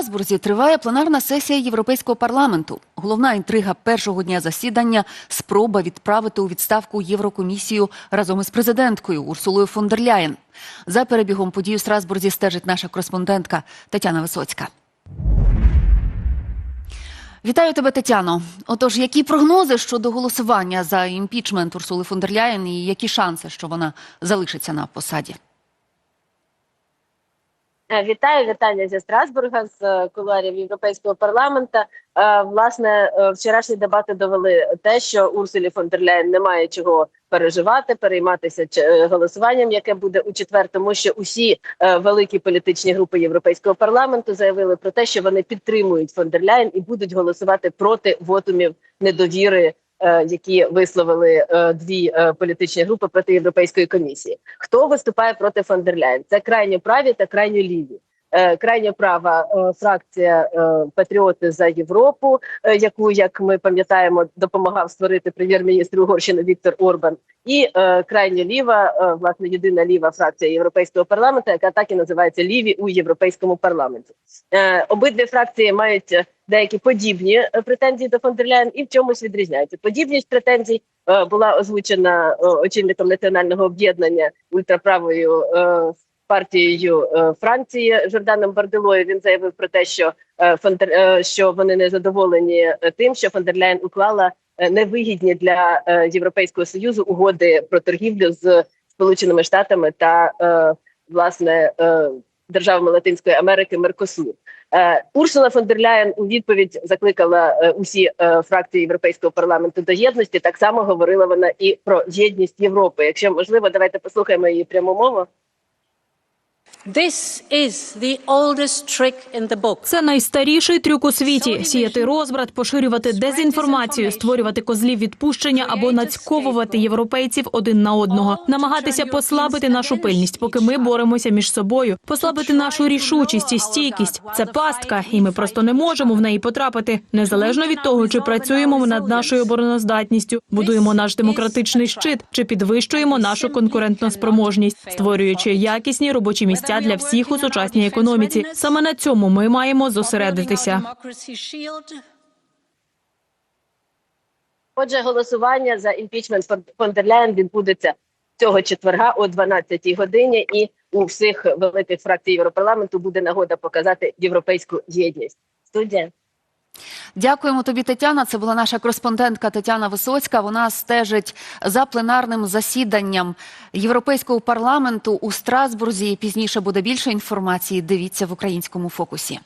Страсбурзі триває пленарна сесія Європейського парламенту. Головна інтрига першого дня засідання спроба відправити у відставку Єврокомісію разом із президенткою Урсулою фон дер Ляєн. За перебігом подій у Страсбурзі стежить наша кореспондентка Тетяна Висоцька. Вітаю тебе, Тетяно. Отож, які прогнози щодо голосування за імпічмент Урсули фон дер Ляєн і які шанси, що вона залишиться на посаді? Е, Вітаю вітання зі Страсбурга з е, кулуарів Європейського парламенту. Е, Власне, вчорашні дебати довели те, що Урсулі фон дер Ляєн немає чого переживати, перейматися голосуванням, яке буде у четвер, тому що усі великі політичні групи Європейського парламенту заявили про те, що вони підтримують фон дер Ляєн і будуть голосувати проти вотумів недовіри. Е, Які висловили е, дві е, політичні групи проти Європейської комісії, хто виступає проти фон? Це крайньо праві та крайньо ліві. Крайня права фракція Патріоти за Європу, яку, як ми пам'ятаємо, допомагав створити прем'єр-міністр Угорщини Віктор Орбан, і е, крайньо ліва, е, власне, єдина ліва фракція Європейського парламенту, яка так і називається ліві у Європейському парламенті. Е, Обидві фракції мають деякі подібні е, претензії до фон дер Ляєн і в чомусь відрізняються. Подібність претензій е, була озвучена е, очільником національного об'єднання ультраправою е, партією е, Франції Жорданом Барделою. Він заявив про те, що е, що вони не задоволені тим, що фон дер Ляєн уклала невигідні для е, Європейського союзу угоди про торгівлю з Сполученими Штатами та е, власне е, державами Латинської Америки Меркосур. Е, Урсула фон дер Ляєн у відповідь закликала е, усі е, фракції Європейського парламенту до єдності. Так само говорила вона і про єдність Європи. Якщо можливо, давайте послухаємо її пряму мову. This is the oldest trick in the book. Це найстаріший трюк у світі: сіяти розбрат, поширювати дезінформацію, створювати козлів відпущення або нацьковувати європейців один на одного, намагатися послабити нашу пильність, поки ми боремося між собою, послабити нашу рішучість і стійкість. Це пастка, і ми просто не можемо в неї потрапити. Незалежно від того, чи працюємо ми над нашою обороноздатністю, будуємо наш демократичний щит, чи підвищуємо нашу конкурентноспроможність, створюючи якісні робочі місця для всіх у сучасній економіці. Саме на цьому ми маємо зосередитися. Отже, голосування за імпічмент фон- фон відбудеться цього четверга о 12-й годині, і у всіх великих фракцій Європарламенту буде нагода показати європейську єдність. Студія. Дякуємо тобі, Тетяна. Це була наша кореспондентка Тетяна Висоцька. Вона стежить за пленарним засіданням Європейського парламенту у Страсбурзі. Пізніше буде більше інформації. Дивіться в українському фокусі.